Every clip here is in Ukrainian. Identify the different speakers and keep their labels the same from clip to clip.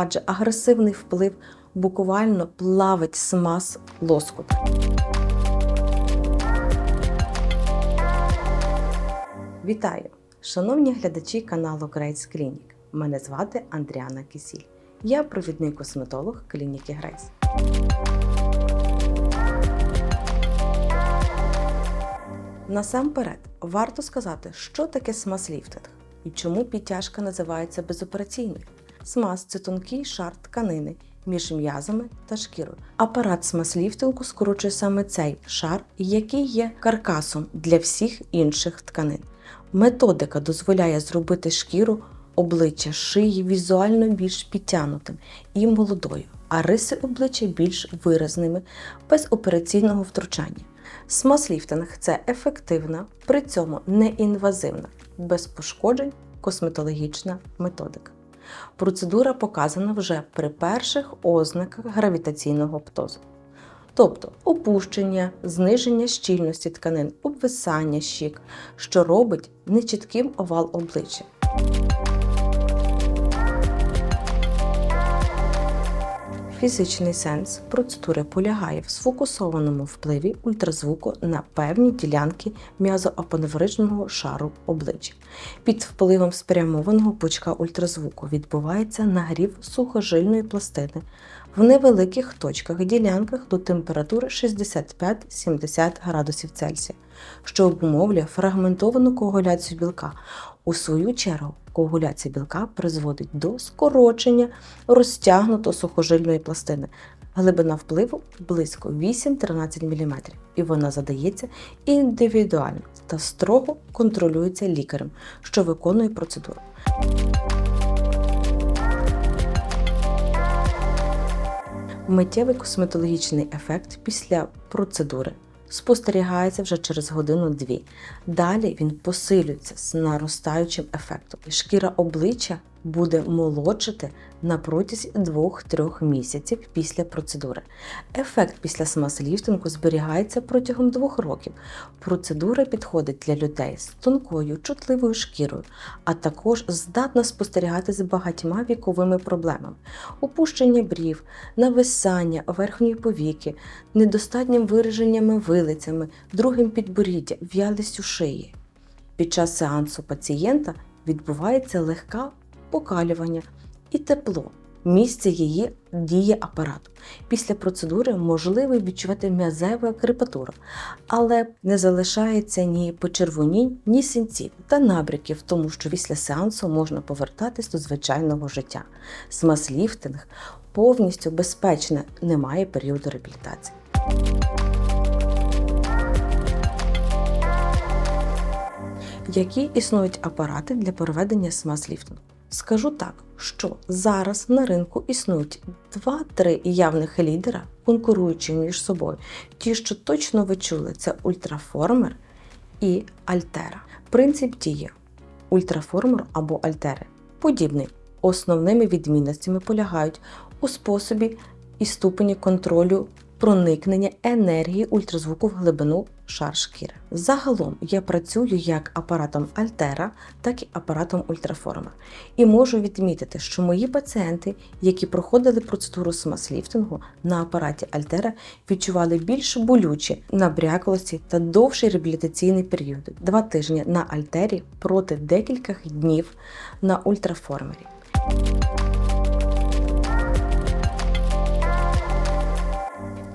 Speaker 1: адже агресивний вплив буквально плавить смаз лоскут. Вітаю, шановні глядачі каналу Grace Clinic. Мене звати Андріана Кисіль. Я провідний косметолог клініки Грейс. Насамперед, варто сказати, що таке смаз-ліфтинг і чому підтяжка називається безопераційною. Смаз це тонкий шар тканини між м'язами та шкірою. Апарат смаз-ліфтингу скорочує саме цей шар, який є каркасом для всіх інших тканин. Методика дозволяє зробити шкіру обличчя шиї візуально більш підтягнутим і молодою, а риси обличчя більш виразними без операційного втручання. Смаз-ліфтинг – це ефективна, при цьому неінвазивна, без пошкоджень косметологічна методика. Процедура показана вже при перших ознаках гравітаційного птозу. Тобто опущення, зниження щільності тканин, обвисання щік, що робить нечітким овал обличчя. Фізичний сенс процедури полягає в сфокусованому впливі ультразвуку на певні ділянки м'язоапоневричного шару обличчя. Під впливом спрямованого пучка ультразвуку відбувається нагрів сухожильної пластини в невеликих точках ділянках до температури 65-70 градусів Цельсія, що обумовлює фрагментовану коагуляцію білка. У свою чергу, коагуляція білка призводить до скорочення розтягнуто сухожильної пластини. Глибина впливу близько 8-13 мм, і вона задається індивідуально та строго контролюється лікарем, що виконує процедуру. Миттєвий косметологічний ефект після процедури спостерігається вже через годину-дві. Далі він посилюється з наростаючим ефектом. Шкіра обличчя буде молодшити на протязі 2-3 місяців після процедури. Ефект після смаз-ліфтингу зберігається протягом 2 років. Процедура підходить для людей з тонкою, чутливою шкірою, а також здатна спостерігати з багатьма віковими проблемами: опущення брів, нависання верхньої повіки, недостатнім вираженнями вилицями, другим підборіддя, в'ялістю шиї. Під час сеансу пацієнта відбувається легка покалювання і тепло. Місце її дії апарату. Після процедури можливо відчувати м'язева крепатура, але не залишається ні почервонінь, ні синців та набряків, тому що після сеансу можна повертатись до звичайного життя. Смаз-ліфтинг повністю безпечне, немає періоду реабілітації. Які існують апарати для проведення смаз-ліфтингу? Скажу так, що зараз на ринку існують 2-3 явних лідера, конкуруючи між собою. Ті, що точно ви чули, це ультраформер і Альтера. Принцип дії ультраформер або Альтери подібний. Основними відмінностями полягають у способі і ступені контролю проникнення енергії ультразвуку в глибину шар шкіри. Загалом я працюю як апаратом Альтера, так і апаратом Ультраформа. І можу відмітити, що мої пацієнти, які проходили процедуру смаз-ліфтингу на апараті Альтера, відчували більш болючі набряклості та довший реабілітаційний період два тижні на Альтері проти декількох днів на ультраформері.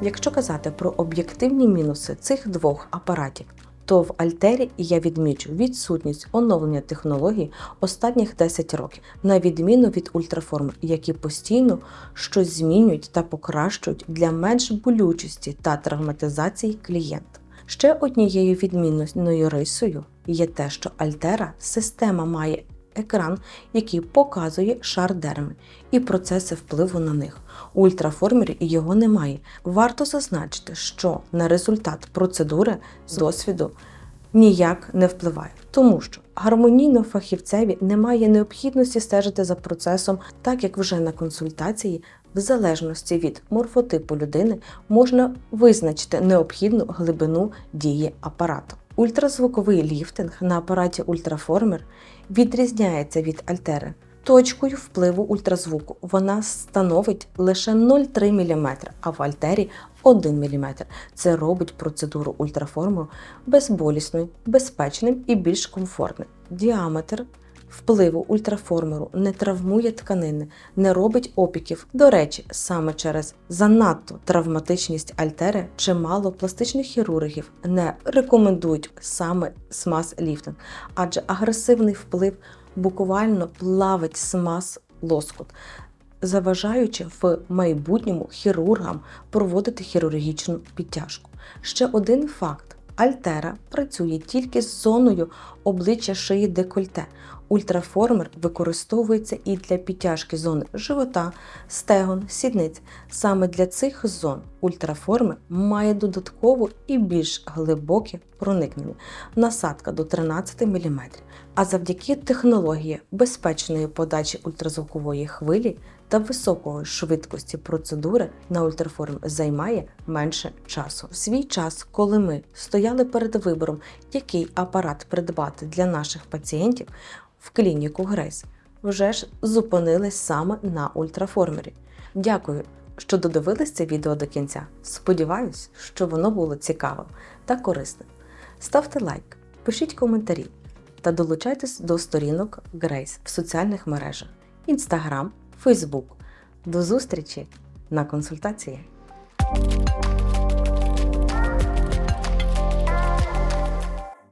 Speaker 1: Якщо казати про об'єктивні мінуси цих двох апаратів, то в Альтері я відмічу відсутність оновлення технологій останніх 10 років, на відміну від ультраформ, які постійно щось змінюють та покращують для менш болючості та травматизації клієнта. Ще однією відмінною рисою є те, що Альтера система має екран, який показує шар дерми і процеси впливу на них. У ультраформері його немає. Варто зазначити, що на результат процедури з досвіду ніяк не впливає, тому що гармонійно фахівцеві немає необхідності стежити за процесом, так як вже на консультації. В залежності від морфотипу людини можна визначити необхідну глибину дії апарату. Ультразвуковий ліфтинг на апараті Ультраформер відрізняється від Альтери Точкою впливу ультразвуку вона становить лише 0,3 мм, а в альтері 1 мм. Це робить процедуру ультраформеру безболісною, безпечним і більш комфортним. Діаметр впливу ультраформеру не травмує тканини, не робить опіків. До речі, саме через занадто травматичність альтери чимало пластичних хірургів не рекомендують саме смаз-ліфтинг, адже агресивний вплив буквально плавить смаз лоскут, заважаючи в майбутньому хірургам проводити хірургічну підтяжку. Ще один факт: Альтера працює тільки з зоною обличчя шиї декольте. Ультраформер використовується і для підтяжки зони живота, стегон, сідниць. Саме для цих зон ультраформер має додатково і більш глибоке проникнення, насадка до 13 мм. А завдяки технології безпечної подачі ультразвукової хвилі та високої швидкості процедури на ультраформ займає менше часу. В свій час, коли ми стояли перед вибором, який апарат придбати для наших пацієнтів в клініку Грейс, вже ж зупинились саме на ультраформері. Дякую, що додивились це відео до кінця. Сподіваюсь, що воно було цікавим та корисним. Ставте лайк, пишіть коментарі та долучайтесь до сторінок Грейс в соціальних мережах Instagram, Facebook. До зустрічі на консультації!